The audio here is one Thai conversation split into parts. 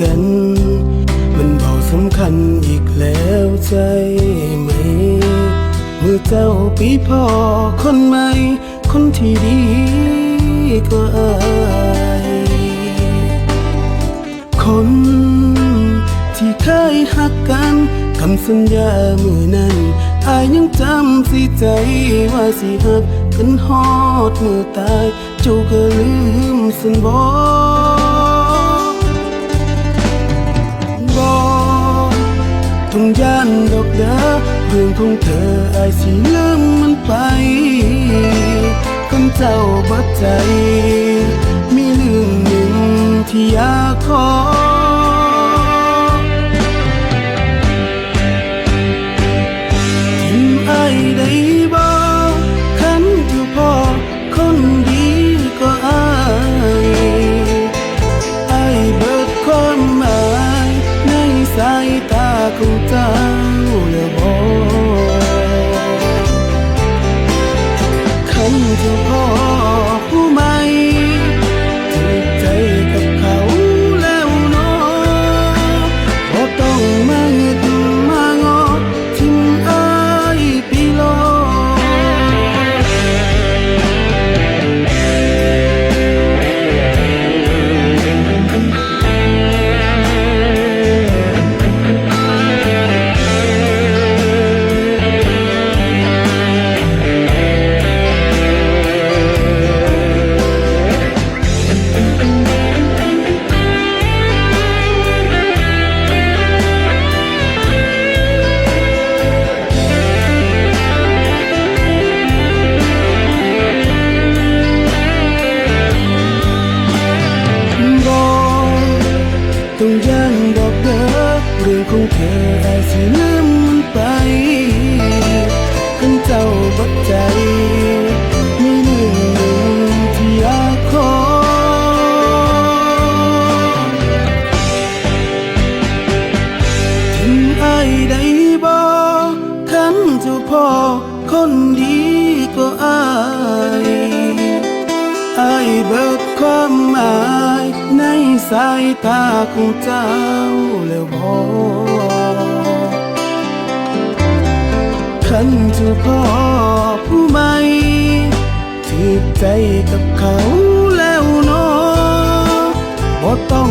กัน มันบอกสำคัญอีกแล้วใจไหม เมื่อเจ้าปีพอคนใหม่ คนที่ดีกว่าอคนที่เคยหักกันคำสัญญามือนั้นอายยังจำสิใจว่าสิหักกันฮอดเมื่อตาย เจ้าก็ลืมสันบอก ย่านดอกเด้อเรื่องของเธอไอ้สิลืมมันไป คนเจ้าบัดใจ มีเรื่องหนึ่งที่อยากขอ ของเธออาจสิลืมมันไปคันเจ้าบัดใจไมีเรื่องหนึ่งที่อยากขอทิมไอายได้บอกคันเจ้าพ่อคนดีก็อายอายเบิดความหมายในสายตาของเจ้าแล้วบอ คันเจ้าพ่อผู้ใหม่ถือใจกับเขาแล้วเนาะบ่ต้อง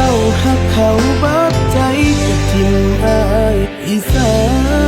เจ้าหักเขาบาดใจทิ้งอายอีสาน